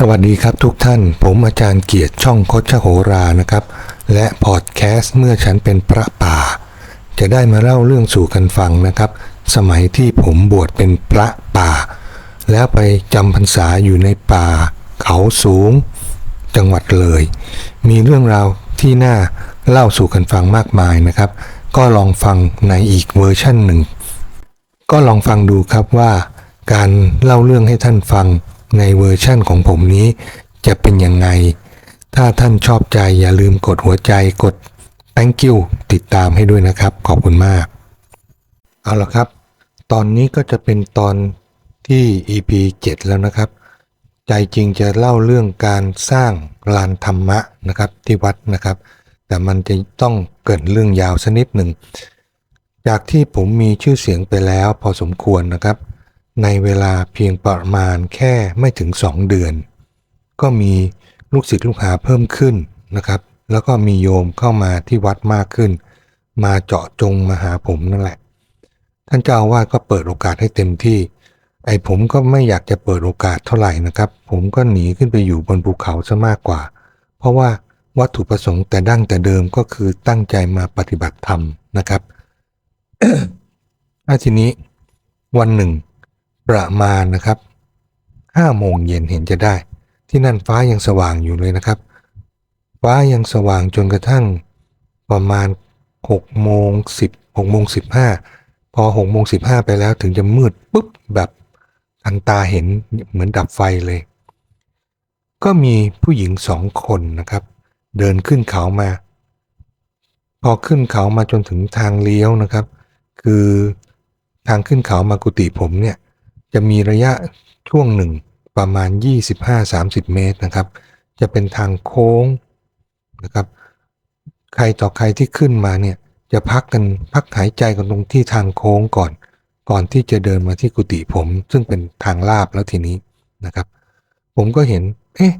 สวัสดีครับทุกท่าน ผมอาจารย์เกียรติช่องคดชโหรานะครับ และพอดแคสต์เมื่อฉันเป็นพระป่า จะได้มาเล่าเรื่องสู่กันฟังนะครับ สมัยที่ผมบวชเป็นพระป่า แล้วไปจำพรรษาอยู่ในป่า เขาสูง จังหวัดเลย มีเรื่องราวที่น่าเล่าสู่กันฟังมากมายนะครับ ก็ลองฟังในอีกเวอร์ชั่นหนึ่ง ก็ลองฟังดูครับว่า การเล่าเรื่องให้ท่านฟัง ในเวอร์ชั่นของผมนี้จะเป็นยังไง ถ้าท่านชอบใจอย่าลืมกดหัวใจกด thank you ติดตามให้ด้วยนะครับ ขอบคุณมาก เอาละครับ ตอนนี้ก็จะเป็นตอนที่ EP 7 แล้วนะครับ ใจจริงจะเล่าเรื่องการสร้างลานธรรมะนะครับที่วัดนะครับ แต่มันจะต้องเกิดเรื่องยาวสักนิดหนึ่ง จากที่ผมมีชื่อเสียงไปแล้วพอสมควรนะครับ ในเวลาเพียงประมาณแค่ไม่ถึง 2 เดือน ก็มีลูกศิษย์ลูกหาเพิ่มขึ้นนะครับ แล้วก็มีโยมเข้ามาที่วัดมากขึ้น มาเจาะจงมาหาผมนั่นแหละ ท่านเจ้าอาวาสก็เปิดโอกาสให้เต็มที่ ไอ้ผมก็ไม่อยากจะเปิดโอกาสเท่าไหร่นะครับ ผมก็หนีขึ้นไปอยู่บนภูเขาซะมากกว่า เพราะว่าวัตถุประสงค์แต่ดั้งแต่เดิมก็คือตั้งใจมาปฏิบัติธรรมนะครับอาทีนี้วันหนึ่ง ประมาณนะครับห้าโมงเย็นเห็นจะได้ ที่นั่นฟ้ายังสว่างอยู่เลยนะครับ ฟ้ายังสว่างจนกระทั่งประมาณ6โมง10 6โมง15 พอ6โมง15 ไปแล้วถึงจะมืดปุ๊บแบบทันตาเห็นเหมือนดับไฟเลย ก็มีผู้หญิงสองคนนะครับ เดินขึ้นเขามา พอขึ้นเขามาจนถึงทางเลี้ยวนะครับ คือทางขึ้นเขามากุฏิผมเนี่ย จะมีระยะช่วงหนึ่งประมาณ 25-30 เมตรนะครับ จะเป็นทางโค้งนะครับ ใครต่อใครที่ขึ้นมาเนี่ยจะพักกันพักหายใจกันตรงที่ทางโค้งก่อน ก่อนที่จะเดินมาที่กุฏิผม ซึ่งเป็นทางลาบแล้วทีนี้นะครับ ผมก็เห็น เอ๊ะ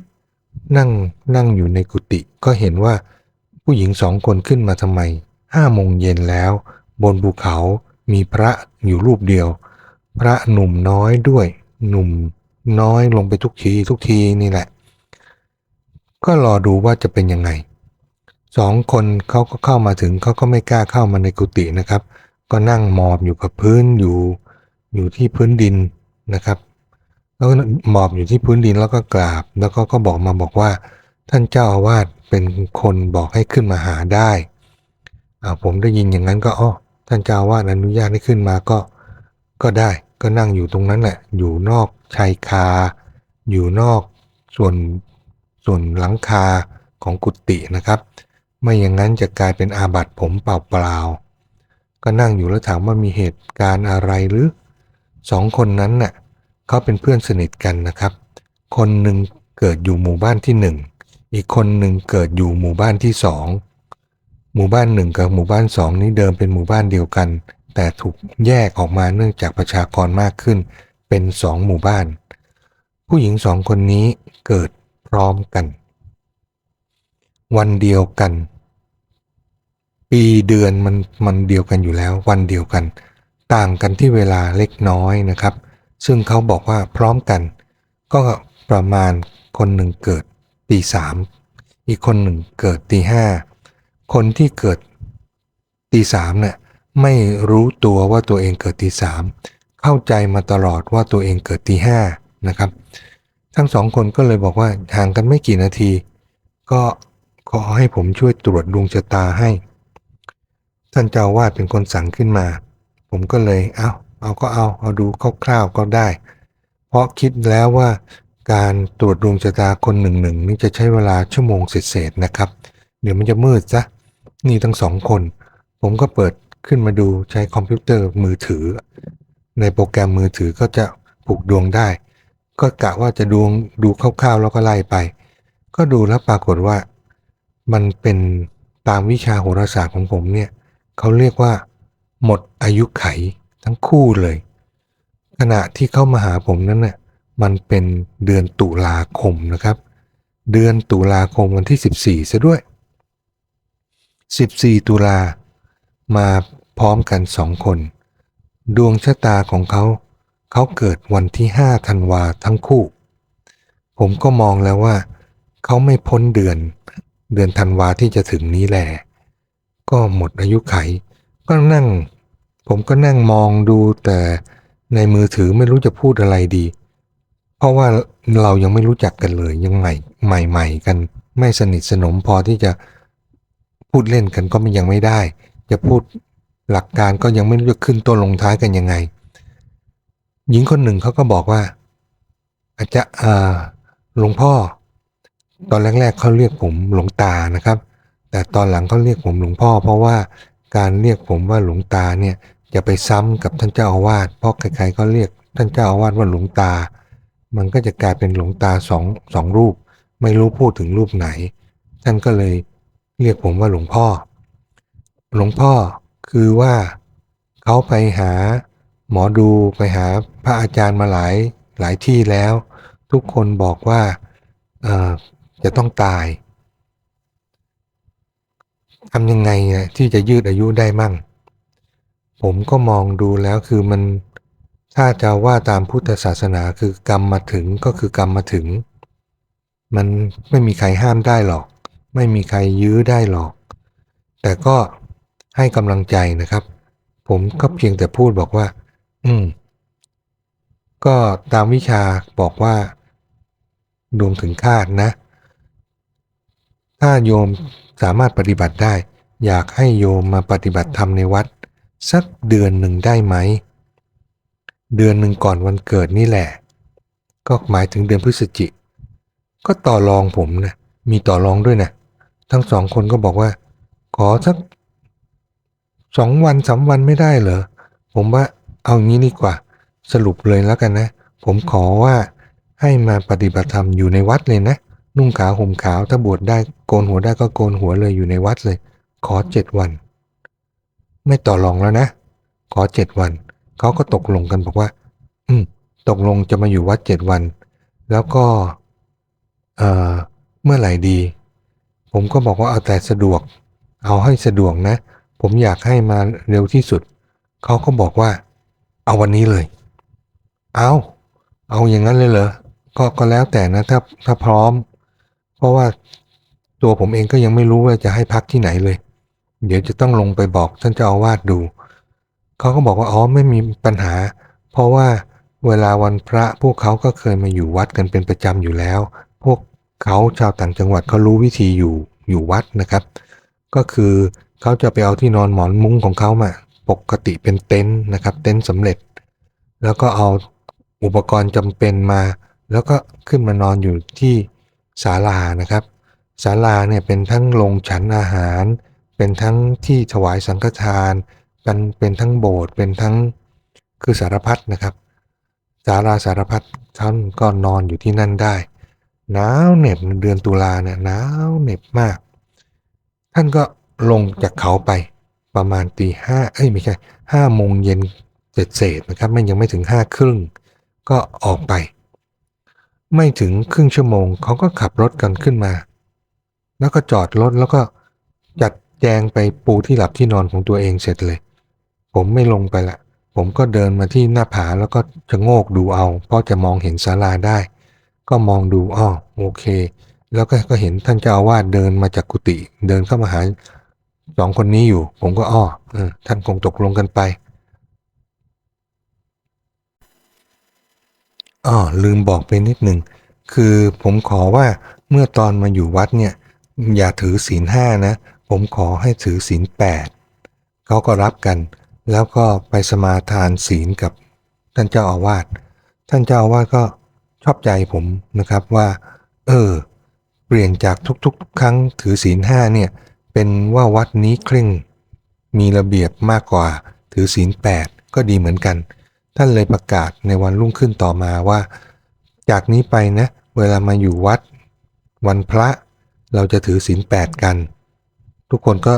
นั่งนั่งอยู่ในกุฏิก็เห็นว่าผู้หญิงสองคนขึ้นมาทำไมห้าโมงเย็นแล้ว บนภูเขามีพระอยู่รูปเดียว พระหนุ่มน้อยด้วย หนุ่มน้อยลงไปทุกทีทุกทีนี่แหละ ก็รอดูว่าจะเป็นยังไงสองคนเขาก็เข้ามาถึงเขาก็ไม่กล้าเข้ามาในกุฏินะครับ ก็นั่งหมอบอยู่กับพื้นอยู่อยู่ที่พื้นดินนะครับแล้วก็หมอบอยู่ที่พื้นดินแล้วก็กราบ แล้วก็ก็บอกมาบอกว่า ท่านเจ้าอาวาสเป็นคนบอกให้ขึ้นมาหาได้อ่าผมได้ยินอย่างนั้นก็อ๋อท่านเจ้าอาวาสอนุญาตให้ขึ้นมาก็ก็ได้ ก็นั่งอยู่ตรงนั้นแหละ อยู่นอกชายคา อยู่นอกส่วนส่วนหลังคาของกุฏินะครับ ไม่อย่างนั้นจะกลายเป็นอาบัติผมเปล่าๆก็นั่งอยู่แล้วถามว่ามีเหตุการณ์อะไรหรือสองคนนั้นน่ะเขาเป็นเพื่อนสนิทกันนะครับ คนหนึ่งเกิดอยู่หมู่บ้านที่หนึ่งอีกคนหนึ่งเกิดอยู่หมู่บ้านที่สองหมู่บ้านหนึ่งกับหมู่บ้านสองนี้เดิมเป็นหมู่บ้านเดียวกัน แต่ถูกแยกออกมาเนื่องจากประชากรมากขึ้น เป็นสองหมู่บ้าน ผู้หญิงสองคนนี้เกิดพร้อมกัน วันเดียวกัน ปีเดือนมันมันเดียวกันอยู่แล้ว วันเดียวกัน ต่างกันที่เวลาเล็กน้อยนะครับ ซึ่งเขาบอกว่าพร้อมกัน ก็ประมาณคนหนึ่งเกิดตีสามอีกคนหนึ่งเกิดตีห้าคนที่เกิดตีสามเนี่ย ไม่รู้ตัวว่าตัวเองเกิดตีสามเข้าใจมาตลอดว่าตัวเองเกิดตีห้านะครับ ทั้งสองคนก็เลยบอกว่าห่างกันไม่กี่นาที ก็ขอให้ผมช่วยตรวจดวงชะตาให้ ท่านเจ้าวาดเป็นคนสั่งขึ้นมา ผมก็เลยเอาเอาก็เอาเอาดูคร่าวๆก็ได้ เพราะคิดแล้วว่าการตรวจดวงชะตาคนหนึ่งหนึ่งนี่จะใช้เวลาชั่วโมงเศษๆนะครับ เดี๋ยวมันจะมืดซะนี่ทั้งสองคน ผมก็เปิด ขึ้นมาดูใช้คอมพิวเตอร์มือถือ ในโปรแกรมมือถือก็จะผูกดวงได้ ก็กะว่าจะดวงดูคร่าวๆแล้วก็ไล่ไป ก็ดูแล้วปรากฏว่า มันเป็นตามวิชาโหราศาสตร์ของผมเนี่ยเขาเรียกว่า หมดอายุไขทั้งคู่เลย ขณะที่เข้ามาหาผมนั้นน่ะมันเป็นเดือนตุลาคมนะครับ เดือนตุลาคมวันที่ 14ซะด้วย 14 ตุลา มาพร้อมกันสองคน ดวงชะตาของเขา เขาเกิดวันที่5ธันวาทั้งคู่ ผมก็มองแล้วว่า เขาไม่พ้นเดือน เดือนธันวาที่จะถึงนี้แหละก็หมดอายุไข ก็นั่ง ผมก็นั่งมองดูแต่ในมือถือไม่รู้จะพูดอะไรดี เพราะว่าเรายังไม่รู้จักกันเลยยังใหม่ใหม่ ๆ กันไม่สนิทสนมพอที่จะพูดเล่นกันก็ยังไม่ได้ จะพูดหลักการก็ยังไม่รู้จะขึ้นต้นลงท้ายกันยังไง หญิงคนหนึ่งเขาก็บอกว่า อาจจะหลวงพ่อ ตอนแรกๆเขาเรียกผมหลวงตานะครับ แต่ตอนหลังเขาเรียกผมหลวงพ่อ เพราะว่าการเรียกผมว่าหลวงตาเนี่ยจะไปซ้ำกับท่านเจ้าอาวาสเพราะใครๆก็เรียกท่านเจ้าอาวาสว่าหลวงตา มันก็จะกลายเป็นหลวงตาสองสองรูป ไม่รู้พูดถึงรูปไหน ท่านก็เลยเรียกผมว่าหลวงพ่อ หลวงพ่อคือว่าเขาไปหาหมอดูไปหาพระอาจารย์มาหลายหลายที่แล้ว ทุกคนบอกว่าเออจะต้องตายทำยังไงนะที่จะยืดอายุได้มั่ง ผมก็มองดูแล้วคือมันถ้าจะว่าตามพุทธศาสนาคือกรรมมาถึงก็คือกรรมมาถึง มันไม่มีใครห้ามได้หรอก ไม่มีใครยื้อได้หรอก แต่ก็ ให้กำลังใจนะครับ ผมก็เพียงแต่พูดบอกว่า อืม ก็ตามวิชาบอกว่า ดวงถึงคาดนะ ถ้าโยมสามารถปฏิบัติได้ อยากให้โยมมาปฏิบัติธรรมในวัด สักเดือนหนึ่งได้ไหม เดือนหนึ่งก่อนวันเกิดนี่แหละ ก็หมายถึงเดือนพฤศจิ ก็ต่อรองผมนะมีต่อรองด้วยนะทั้งสองคนก็บอกว่า ขอสัก สองวันสามวันไม่ได้เหรอ ผมว่าเอางี้ดีกว่า สรุปเลยแล้วกันนะ ผมขอว่าให้มาปฏิบัติธรรมอยู่ในวัดเลยนะ นุ่งขาวห่มขาวถ้าบวชได้โกนหัวได้ก็โกนหัวเลยอยู่ในวัดเลย ขอเจ็ดวัน ไม่ต่อรองแล้วนะ ขอเจ็ดวัน เขาก็ตกลงกันบอกว่า อืม ตกลงจะมาอยู่วัดเจ็ดวัน แล้วก็ เอ่อ เมื่อไหร่ดี ผมก็บอกว่าเอาแต่สะดวก เอาให้สะดวกนะ ผมอยากให้มาเร็วที่สุด เขาก็บอกว่า เอาวันนี้เลย เอาเอาอย่างนั้นเลยเหรอ ก็ก็แล้วแต่นะถ้าถ้าพร้อม เพราะว่าตัวผมเองก็ยังไม่รู้ว่าจะให้พักที่ไหนเลย เดี๋ยวจะต้องลงไปบอกท่านเจ้าอาวาสดู เขาก็บอกว่าอ๋อไม่มีปัญหา เพราะว่าเวลาวันพระพวกเขาก็เคยมาอยู่วัดกันเป็นประจำอยู่แล้ว พวกเขาชาวต่างจังหวัดเขารู้วิธีอยู่อยู่วัดนะครับ ก็คือ เขาจะไปเอาที่นอนหมอนมุ้งของเขามา ปกติเป็นเต็นท์นะครับ เต็นท์สำเร็จ แล้วก็เอาอุปกรณ์จำเป็นมา แล้วก็ขึ้นมานอนอยู่ที่ศาลานะครับศาลาเนี่ยเป็นทั้งโรงฉันอาหาร เป็นทั้งที่ถวายสังฆทานเป็นเป็นทั้งโบสถ์เป็นทั้งคือสารพัดนะครับศาลาสารพัดท่านก็นอนอยู่ที่นั่นได้หนาวเหน็บเดือนตุลาเนี่ยหนาวเหน็บมาก ท่านก็ ลงจากเขาไปประมาณตีห้าเอ้ยไม่ใช่ห้าโมงเย็นเศษเศษนะครับไม่ยังไม่ถึงห้าครึ่ง ก็ออกไป ไม่ถึงครึ่งชั่วโมงเขาก็ขับรถกันขึ้นมา แล้วก็จอดรถแล้วก็จัดแจงไปปูที่หลับที่นอนของตัวเองเสร็จเลย ผมไม่ลงไปละ ผมก็เดินมาที่หน้าผาแล้วก็ชะโงกดูเอา เพราะจะมองเห็นศาลาได้ ก็มองดูอ้อโอเค แล้วก็ก็เห็นท่านเจ้าอาวาสเดินมาจากกุฏิเดินเข้ามาหา สองคนนี้อยู่ ผมก็อ้อท่านคงตกลงกันไปอ้อลืมบอกไปนิดหนึ่ง คือผมขอว่าเมื่อตอนมาอยู่วัดเนี่ย อย่าถือศีลห้านะ ผมขอให้ถือศีลแปดเขาก็รับกัน แล้วก็ไปสมาทานศีลกับท่านเจ้าอาวาสท่านเจ้าอาวาสก็ชอบใจผมนะครับว่า เออ เปลี่ยนจากทุกๆครั้งถือศีลห้าเนี่ย เป็นว่าวัดนี้เคร่ง มีระเบียบมากกว่า ถือศีลแปดก็ดีเหมือนกัน ท่านเลยประกาศในวันรุ่งขึ้นต่อมาว่า จากนี้ไปนะ เวลามาอยู่วัด วันพระเราจะถือศีลแปดกัน ทุกคนก็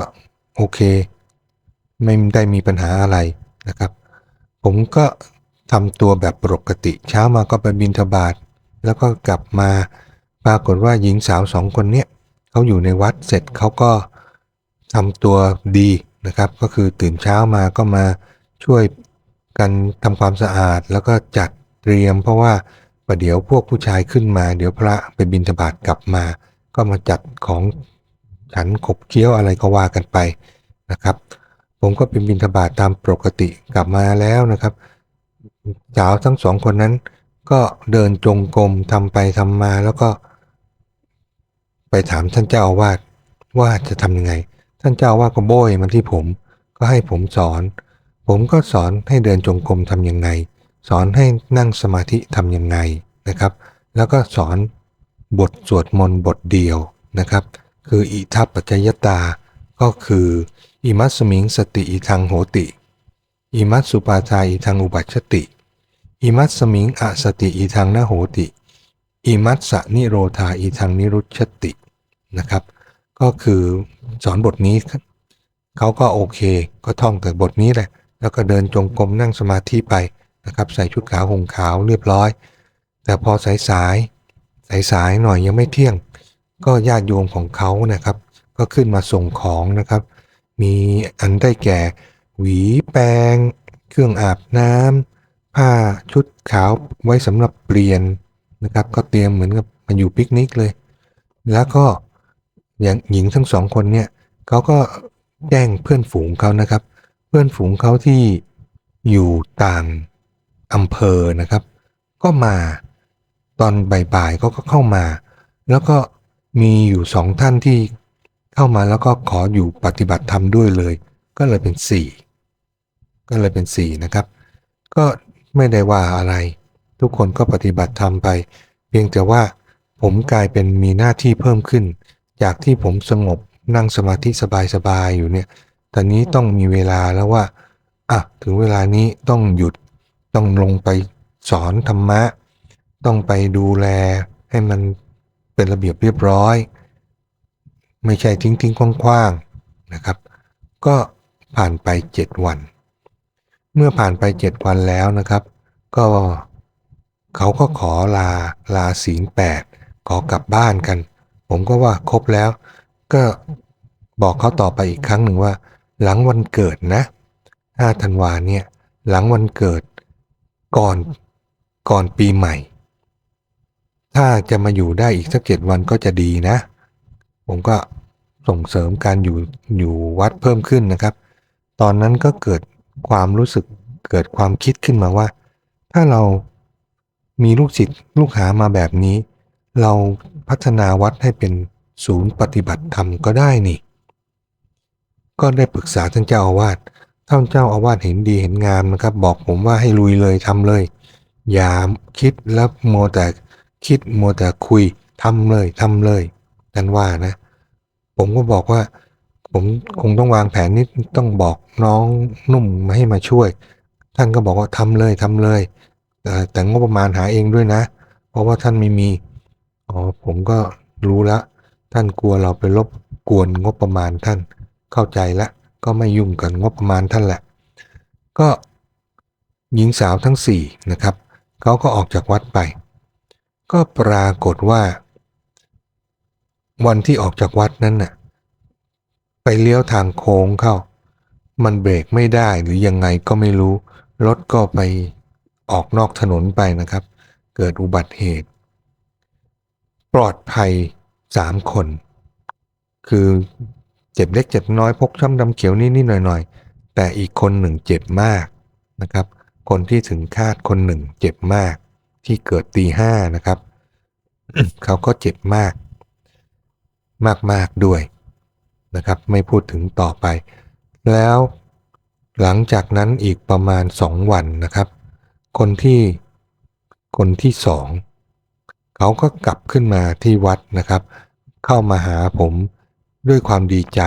โอเค ไม่ได้มีปัญหาอะไรนะครับ ผมก็ทำตัวแบบปกติ เช้ามาก็ไปบินทบาทแล้วก็กลับมาปรากฏว่าหญิงสาวสองคนเนี้ยเขาอยู่ในวัดเสร็จเขาก็ ทำตัวดีนะครับ ก็คือตื่นเช้ามาก็มาช่วยกันทำความสะอาด แล้วก็จัดเตรียม เพราะว่าปประเดี๋ยวพวกผู้ชายขึ้นมา เดี๋ยวพระไปบิณฑบาตกลับมา ก็มาจัดของฉันขบเคี้ยวอะไรก็ว่ากันไปนะครับ ผมก็เป็นบิณฑบาตตามปกติกลับมาแล้วนะครับสาวทั้งสองคนนั้น ก็เดินจงกรมทำไปทำมาแล้วก็ ไปถามท่านเจ้าอาวาสว่าจะทำยังไง ท่านเจ้าอาวาก็โบยมาที่ผม ก็ให้ผมสอน ผมก็สอนให้เดินจงกรมทำยังไง สอนให้นั่งสมาธิทำยังไงนะครับ แล้วก็สอนบทสวดมนต์บทเดียวนะครับ คืออิทัปปัจจยตา ก็คืออิมัสมิงสติอิทังโหติ อิมัสสุปาทาอิทังอุบัชชติ อิมัสสมิงอสติอิทังนโหติ อิมัสสะนิโรธาอิทังนิรุชชตินะครับ ก็คือสอนบทนี้เขาก็โอเค ก็ท่องแต่บทนี้แหละ แล้วก็เดินจงกรมนั่งสมาธิไปนะครับ ใส่ชุดขาวห่มขาวเรียบร้อย แต่พอสายสายสายสายหน่อยยังไม่เที่ยง ก็ญาติโยมของเขานะครับ ก็ขึ้นมาส่งของนะครับ มีอันได้แก่ หวีแปรงเครื่องอาบน้ำผ้าชุดขาวไว้สำหรับเปลี่ยนนะครับ ก็เตรียมเหมือนกับมาอยู่ปิกนิกเลย แล้วก็ อย่างหญิงทั้งสองคนเนี่ยเขาก็แจ้งเพื่อนฝูงเขานะครับ เพื่อนฝูงเขาที่อยู่ต่างอำเภอนะครับ ก็มาตอนบ่ายๆเขาก็เข้ามา แล้วก็มีอยู่สองท่านที่เข้ามาแล้วก็ขออยู่ปฏิบัติธรรมด้วยเลย ก็เลยเป็นสี่ก็เลยเป็นสี่นะครับ ก็ไม่ได้ว่าอะไร ทุกคนก็ปฏิบัติธรรมไป เพียงแต่ว่าผมกลายเป็นมีหน้าที่เพิ่มขึ้น จากที่ผมสงบนั่งสมาธิสบายๆอยู่เนี่ย ตอนนี้ต้องมีเวลาแล้วว่าอะถึงเวลานี้ต้องหยุดต้องลงไปสอนธรรมะ ต้องไปดูแลให้มันเป็นระเบียบเรียบร้อย ไม่ใช่ทิ้งทิ้งๆคว้างๆนะครับ ก็ผ่านไป 7 วัน เมื่อผ่านไป 7 วันแล้วนะครับ ก็เขาก็ขอลาลาศีลแปดขอกลับบ้านกัน ผมก็ว่าครบแล้ว ก็บอกเขาต่อไปอีกครั้งหนึ่งว่า หลังวันเกิดนะ5ธันวาเนี่ย หลังวันเกิดก่อนก่อนปีใหม่ ถ้าจะมาอยู่ได้อีกสักเจ็ดวันก็จะดีนะ ผมก็ส่งเสริมการอยู่อยู่วัดเพิ่มขึ้นนะครับ ตอนนั้นก็เกิดความรู้สึกเกิดความคิดขึ้นมาว่า ถ้าเรามีลูกศิษย์ลูกหามาแบบนี้ เรา พัฒนาวัดให้เป็นศูนย์ปฏิบัติธรรมก็ได้นี่ ก็ได้ปรึกษาท่านเจ้าอาวาสท่านเจ้าอาวาสเห็นดีเห็นงามนะครับ บอกผมว่าให้ลุยเลยทำเลย อย่าคิดแล้วมัวแต่คิดมัวแต่คุยทำเลยทำเลยท่านว่านะ ผมก็บอกว่า ผมคงต้องวางแผนนิดต้องบอกน้องนุ่มมาให้มาช่วย ท่านก็บอกว่าทำเลยทำเลยแต่งบประมาณหาเองด้วยนะ เพราะว่าท่านไม่มี อ๋อผมก็รู้ล้วท่านกลัวเราไปรบกวนงบประมาณท่าน เข้าใจละ ก็ไม่ยุ่งกับงบประมาณท่านแหละ ก็หญิงสาวทั้งสี่นะครับเขาก็ออกจากวัดไป ก็ปรากฏว่า วันที่ออกจากวัดนั้นน่ะไปเลี้ยวทางโค้งเข้า มันเบรกไม่ได้หรือยังไงก็ไม่รู้ รถก็ไปออกนอกถนนไปนะครับ เกิดอุบัติเหตุ ปลอดภัยสามคน คือเจ็บเล็กเจ็บน้อยพกช้ำดำเขียวนิดๆหน่อยๆ แต่อีกคนหนึ่งเจ็บมากนะครับ คนที่ถึงคาดคนหนึ่งเจ็บมาก ที่เกิดตีห้านะครับ เขาก็เจ็บมาก มากๆด้วยนะครับ ไม่พูดถึงต่อไป แล้วหลังจากนั้นอีกประมาณสองวันนะครับ คนที่คนที่สอง เขาก็กลับขึ้นมาที่วัดนะครับ เข้ามาหาผมด้วยความดีใจ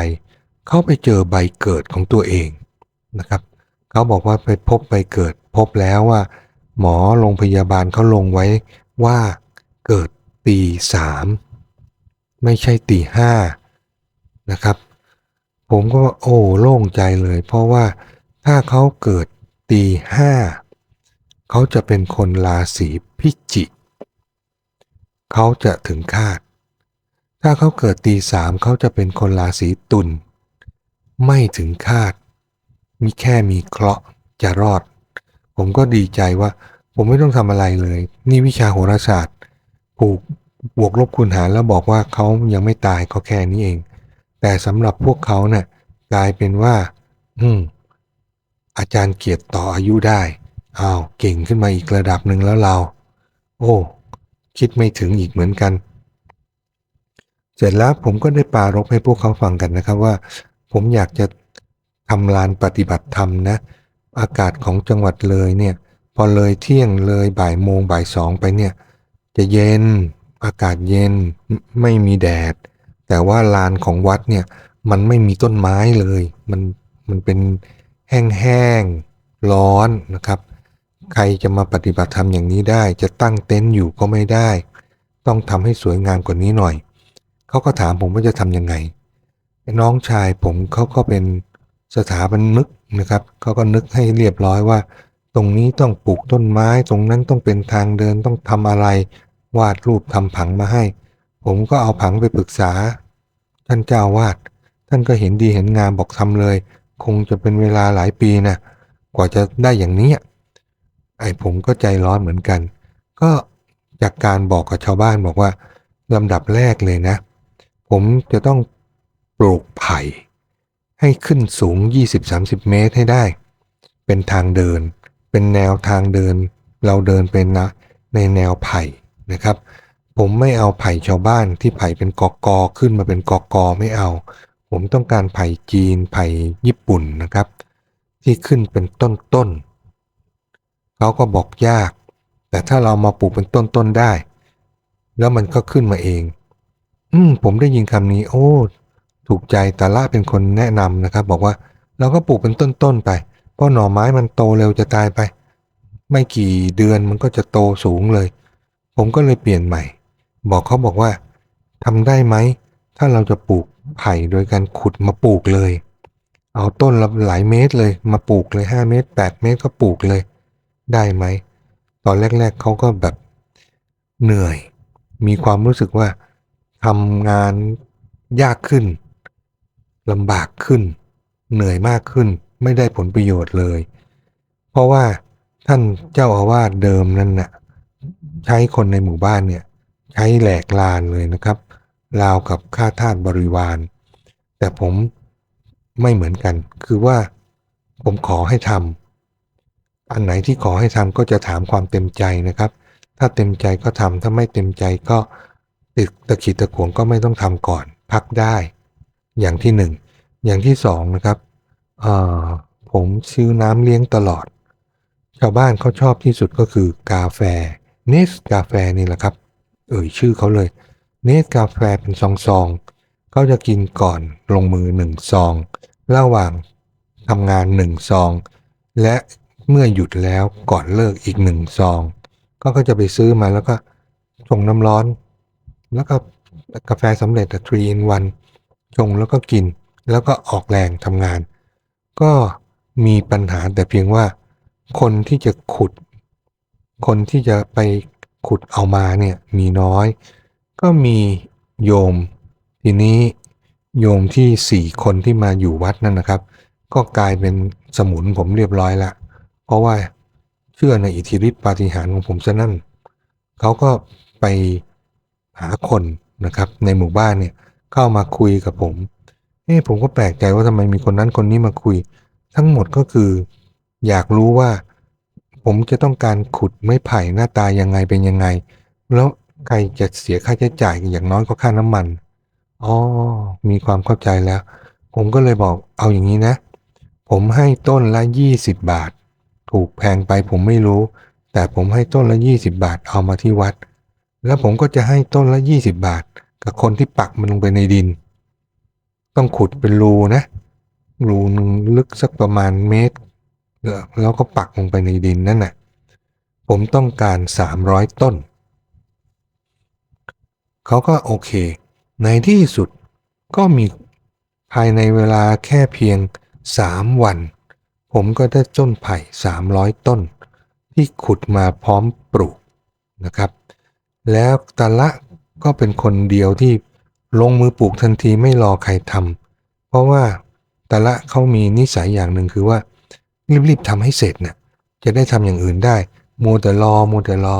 เข้าไปเจอใบเกิดของตัวเองนะครับ เขาบอกว่าไปพบใบเกิด พบแล้วว่า หมอโรงพยาบาลเขาลงไว้ว่าเกิดตีสามไม่ใช่ตีห้านะครับ ผมก็โอ้โล่งใจเลย เพราะว่าถ้าเขาเกิดตีห้าเขาจะเป็นคนราศีพิจิก เขาจะถึงคาด ถ้าเขาเกิดตีสามเขาจะเป็นคนราศีตุลไม่ถึงคาด มีแค่มีเคราะห์จะรอด ผมก็ดีใจว่า ผมไม่ต้องทำอะไรเลย นี่วิชาโหราศาสตร์ผูกบวกลบคูณหารแล้วบอกว่าเขายังไม่ตายก็แค่นี้เอง แต่สำหรับพวกเขาเนี่ยกลายเป็นว่า อืม อาจารย์เกียรติต่ออายุได้อ้าวเก่งขึ้นมาอีกระดับหนึ่งแล้วเรา โอ้ คิดไม่ถึงอีกเหมือนกัน เสร็จแล้วผมก็ได้ปารบให้พวกเขาฟังกันนะครับว่า ผมอยากจะทำลานปฏิบัติธรรมนะ อากาศของจังหวัดเลยเนี่ยพอเลยเที่ยงเลยบ่ายโมงบ่ายสองไปเนี่ย จะเย็นอากาศเย็นไม่มีแดด แต่ว่าลานของวัดเนี่ยมันไม่มีต้นไม้เลย มันมันเป็นแห้งๆร้อนนะครับ ใครจะมาปฏิบัติธรรมอย่างนี้ได้ จะตั้งเต็นท์อยู่ก็ไม่ได้ ต้องทำให้สวยงามกว่านี้หน่อย เขาก็ถามผมว่าจะทำยังไง น้องชายผมเขาก็เป็นสถาบันนึกนะครับ เขาก็นึกให้เรียบร้อยว่า ตรงนี้ต้องปลูกต้นไม้ ตรงนั้นต้องเป็นทางเดินต้องทำอะไร วาดรูปทำผังมาให้ ผมก็เอาผังไปปรึกษา ท่านเจ้าวาด ท่านก็เห็นดีเห็นงามบอกทำเลย คงจะเป็นเวลาหลายปีนะกว่าจะได้อย่างนี้ ไอ้ผมก็ใจร้อนเหมือนกัน ก็จากการบอกกับชาวบ้านบอกว่าลำดับแรกเลยนะ ผมจะต้องปลูกไผ่ ให้ขึ้นสูง 20-30 เมตรให้ได้ เป็นทางเดิน เป็นแนวทางเดิน เราเดินเป็นนะในแนวไผ่นะครับ ผมไม่เอาไผ่ชาวบ้านที่ไผ่เป็นกอกอขึ้นมาเป็นกอกอไม่เอา ผมต้องการไผ่จีนไผ่ญี่ปุ่นนะครับ ที่ขึ้นเป็นต้นๆ เขาก็บอกยาก แต่ถ้าเรามาปลูกเป็นต้นๆได้ แล้วมันก็ขึ้นมาเอง อืมผมได้ยินคำนี้ โอ้ ถูกใจตาละเป็นคนแนะนำนะครับ บอกว่าเราก็ปลูกเป็นต้นๆไป เพราะหน่อไม้มันโตเร็วจะตายไป ไม่กี่เดือนมันก็จะโตสูงเลย ผมก็เลยเปลี่ยนใหม่ บอกเขาบอกว่าทำได้ไหม ถ้าเราจะปลูกไผ่โดยการขุดมาปลูกเลย เอาต้นละหลายเมตรเลย มาปลูกเลย 5 เมตร 8 เมตรก็ปลูกเลย ได้ไหม ตอนแรก ๆเขาก็แบบเหนื่อย มีความรู้สึกว่าทำงานยากขึ้นลำบากขึ้น เหนื่อยมากขึ้น ไม่ได้ผลประโยชน์เลย เพราะว่าท่านเจ้าอาวาสเดิมนั่นน่ะใช้คนในหมู่บ้านเนี่ยใช้แหลกลานเลยนะครับราวกับค่าทาสบริวาร แต่ผมไม่เหมือนกัน คือว่าผมขอให้ทำ อันไหนที่ขอให้ทำก็จะถามความเต็มใจนะครับ ถ้าเต็มใจก็ทำถ้าไม่เต็มใจก็ติดตะขีดตะขวงก็ไม่ต้องทำก่อน พักได้ อย่างที่หนึ่งอย่างที่สองนะครับผมซื้อน้ำเลี้ยงตลอด ชาวบ้านเขาชอบที่สุดก็คือกาแฟเนสกาแฟนี่แหละครับ เอ่ยชื่อเขาเลยเนสกาแฟเป็นซองซองๆเขาจะกินก่อนลงมือหนึ่งซอง ระหว่างทำงานหนึ่งซอง และ เมื่อหยุดแล้วก่อนเลิกอีกหนึ่งซอง ก็ก็จะไปซื้อมาแล้วก็ชงน้ำร้อน แล้วก็กาแฟสำเร็จทรีอินวันชงแล้วก็กิน แล้วก็ออกแรงทำงาน ก็มีปัญหาแต่เพียงว่า คนที่จะขุด คนที่จะไปขุดเอามาเนี่ยมีน้อย ก็มีโยม ทีนี้โยมที่สี่คนที่มาอยู่วัดนั่นนะครับ ก็กลายเป็นสมุนผมเรียบร้อยละ เพราะว่าเชื่อในอิทธิฤทธิปาฏิหาริย์ของผมซะนั่นเขาก็ไปหาคนนะครับ ในหมู่บ้านเนี่ยเข้ามาคุยกับผมเอ้ผมก็แปลกใจว่าทำไมมีคนนั้นคนนี้มาคุย ทั้งหมดก็คือ อยากรู้ว่า ผมจะต้องการขุดไม้ไผ่หน้าตายังไงเป็นยังไง แล้วใครจะเสียค่าใช้จ่ายอย่างน้อยก็ค่าน้ำมันอ๋อมีความเข้าใจแล้ว ผมก็เลยบอกเอาอย่างนี้นะ ผมให้ต้นละ 20 บาท ถูกแพงไปผมไม่รู้ แต่ผมให้ต้นละ 20 บาทเอามาที่วัด แล้วผมก็จะให้ต้นละ 20 บาท กับคนที่ปักมันลงไปในดิน ต้องขุดเป็นรูนะ รูหนึงลึกสักประมาณเมตร แล้วก็ปักลงไปในดินนั่นน่ะผมต้องการ 300 ต้น เขาก็โอเค ในที่สุดก็มีภายในเวลาแค่เพียง 3 วัน ผมก็ได้ต้นไผ่ 300 ต้น ที่ขุดมาพร้อมปลูกนะครับ แล้วตาละก็เป็นคนเดียวที่ลงมือปลูกทันทีไม่รอใครทำเพราะว่าตาละเขามีนิสัยอย่างหนึ่งคือว่า รีบๆทำให้เสร็จนะ่ะจะได้ทำอย่างอื่นได้มัวแต่รอมัวแต่รอ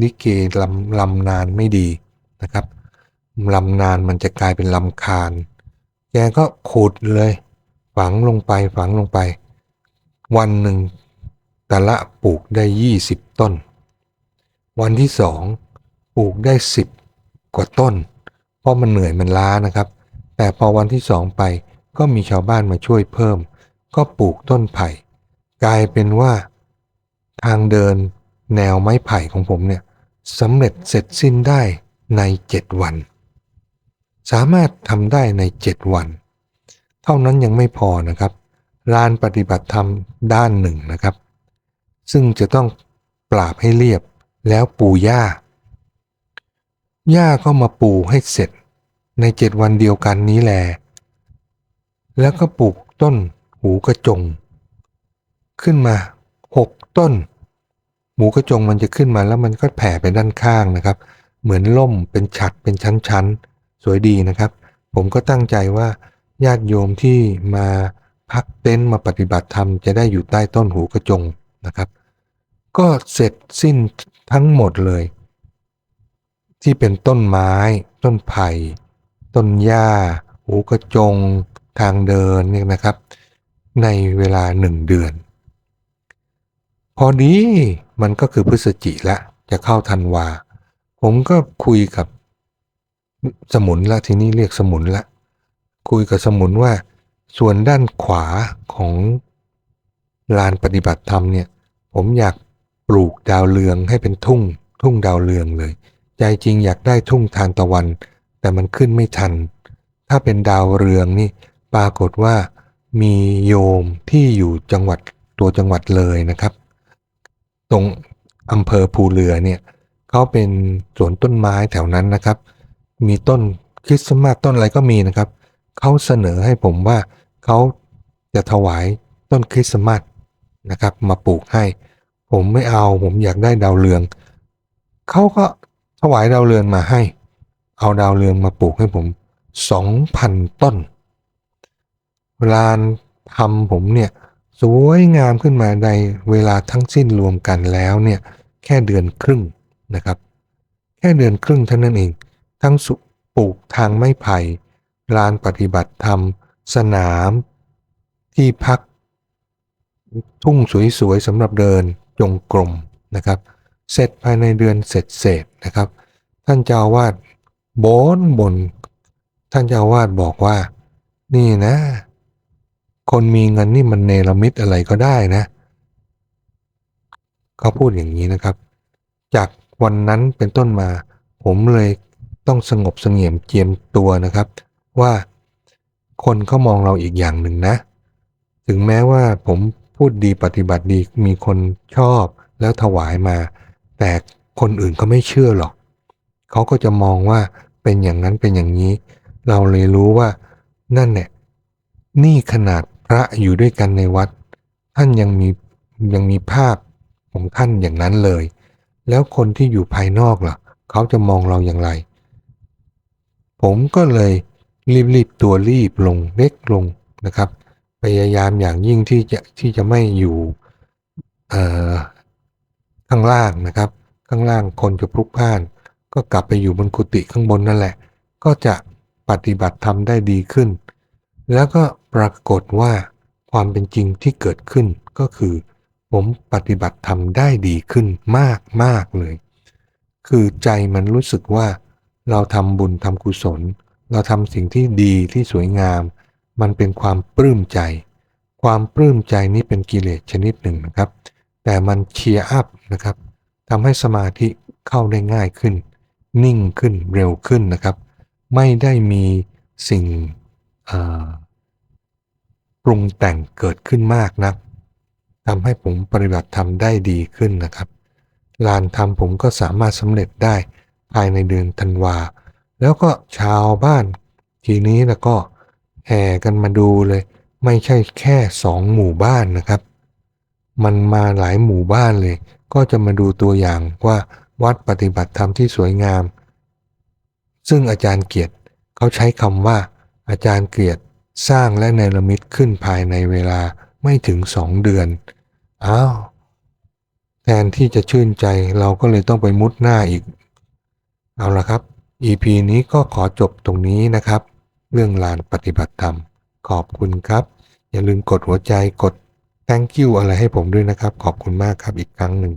ลิเกลำลำนานไม่ดีนะครับลำนานมันจะกลายเป็นลำคาญ แกก็ขุดเลย ฝังลงไปฝังลงไป วันหนึ่งแต่ละปลูกได้20ต้น วันที่สองปลูกได้10กว่าต้น เพราะมันเหนื่อยมันล้านะครับ แต่พอวันที่สองไปก็มีชาวบ้านมาช่วยเพิ่ม ก็ปลูกต้นไผ่ กลายเป็นว่า ทางเดินแนวไม้ไผ่ของผมเนี่ยสำเร็จเสร็จสิ้นได้ใน7วัน สามารถทำได้ใน7วัน เท่านั้นยังไม่พอนะครับ ลานปฏิบัติธรรมด้านหนึ่งนะครับ ซึ่งจะต้องปราบให้เรียบแล้วปูหญ้าหญ้าก็มาปูให้เสร็จในเจ็ดวันเดียวกันนี้แหละแล้วก็ปลูกต้นหูกระจง ขึ้นมาหกต้น หมูกระจงมันจะขึ้นมาแล้วมันก็แผ่ไปด้านข้างนะครับ เหมือนล่มเป็นฉัดเป็นชั้นๆ สวยดีนะครับ ผมก็ตั้งใจว่าญาติโยมที่มา พักเต็นท์มาปฏิบัติธรรมจะได้อยู่ใต้ต้นหูกระจงนะครับ ก็เสร็จสิ้นทั้งหมดเลย ที่เป็นต้นไม้ ต้นไผ่ ต้นหญ้า หูกระจง ทางเดินเนี่ยนะครับ ในเวลาหนึ่งเดือน พอดีมันก็คือพฤศจิละจะเข้าธันวา ผมก็คุยกับสมุนละทีนี้เรียกสมุนละ คุยกับสมุนว่า ส่วนด้านขวาของลานปฏิบัติธรรมเนี่ยผมอยากปลูกดาวเรืองให้เป็นทุ่ง ทุ่งดาวเรืองเลย ใจจริงอยากได้ทุ่งทานตะวัน แต่มันขึ้นไม่ทัน ถ้าเป็นดาวเรืองนี่ปรากฏว่ามีโยมที่อยู่จังหวัดตัวจังหวัดเลยนะครับ ตรงอำเภอภูเรือเนี่ยเขาเป็นสวนต้นไม้แถวนั้นนะครับ มีต้นคริสต์มาสต้นอะไรก็มีนะครับเขาเสนอให้ผมว่า เขาจะถวายต้นคริสต์มาสนะครับ มาปลูกให้ ผมไม่เอาผมอยากได้ดาวเรือง เขาก็ถวายดาวเรืองมาให้ เอาดาวเรืองมาปลูกให้ผม 2,000 ต้นลานทำผมเนี่ยสวยงามขึ้นมาในเวลาทั้งสิ้นรวมกันแล้วเนี่ยแค่เดือนครึ่งนะครับ แค่เดือนครึ่งเท่านั้นเอง ทั้งสุปลูกทางไม้ไผ่ลานปฏิบัติธรรม สนาม ที่พัก ทุ่งสวยๆสำหรับเดินจงกรมนะครับ เสร็จภายในเดือนเสร็จเสร็จนะครับ ท่านเจ้าวาดบนบน ท่านเจ้าอาวาดบอกว่า นี่นะ คนมีเงินนี่มันเนรมิตอะไรก็ได้นะ เขาพูดอย่างนี้นะครับ จากวันนั้นเป็นต้นมา ผมเลยต้องสงบเสงี่ยมเจียมตัวนะครับ ว่า คนเขามองเราอีกอย่างหนึ่งนะ ถึงแม้ว่าผมพูดดีปฏิบัติดีมีคนชอบแล้วถวายมา แต่คนอื่นเขาไม่เชื่อหรอก เขาก็จะมองว่าเป็นอย่างนั้นเป็นอย่างนี้ เราเลยรู้ว่านั่นเนี่ยนี่ขนาดพระอยู่ด้วยกันในวัด ท่านยังมียังมีภาพของท่านอย่างนั้นเลย แล้วคนที่อยู่ภายนอกล่ะ เขาจะมองเราอย่างไร ผมก็เลย รีบๆตัวรีบลงเล็กลงนะครับ พยายามอย่างยิ่งที่จะที่จะไม่อยู่ข้างล่างนะครับ ข้างล่างคนจะพลุกพ่าน ก็กลับไปอยู่บนกุฏิข้างบนนั่นแหละ ก็จะปฏิบัติธรรมได้ดีขึ้น แล้วก็ปรากฏว่าความเป็นจริงที่เกิดขึ้นก็คือ ผมปฏิบัติธรรมได้ดีขึ้นมากมากเลย คือใจมันรู้สึกว่าเราทำบุญทำกุศล เราทำสิ่งที่ดีที่สวยงาม มันเป็นความปลื้มใจ ความปลื้มใจนี้เป็นกิเลสชนิดหนึ่งนะครับ แต่มันเชียร์อัพนะครับทำให้สมาธิเข้าได้ง่ายขึ้น นิ่งขึ้นเร็วขึ้นนะครับ ไม่ได้มีสิ่งปรุงแต่งเกิดขึ้นมากนะักทำให้ผมปฏิบัติธรรมได้ดีขึ้นนะครับ ลานธรรมผมก็สามารถสำเร็จได้ภายในเดือนธันวา แล้วก็ชาวบ้าน ทีนี้แล้วก็แห่กันมาดูเลย ไม่ใช่แค่สองหมู่บ้านนะครับ มันมาหลายหมู่บ้านเลย ก็จะมาดูตัวอย่างว่าวัดปฏิบัติธรรมที่สวยงาม ซึ่งอาจารย์เกียรติเขาใช้คำว่า อาจารย์เกียรติสร้างและเนรมิตขึ้นภายในเวลาไม่ถึงสองเดือน อ้าวแทนที่จะชื่นใจเราก็เลยต้องไปมุดหน้าอีก เอาละครับ EP นี้ก็ขอจบตรงนี้นะครับ เรื่องลานปฏิบัติธรรม ขอบคุณครับ อย่าลืมกดหัวใจกด thank you อะไรให้ผมด้วยนะครับ ขอบคุณมากครับอีกครั้งหนึ่ง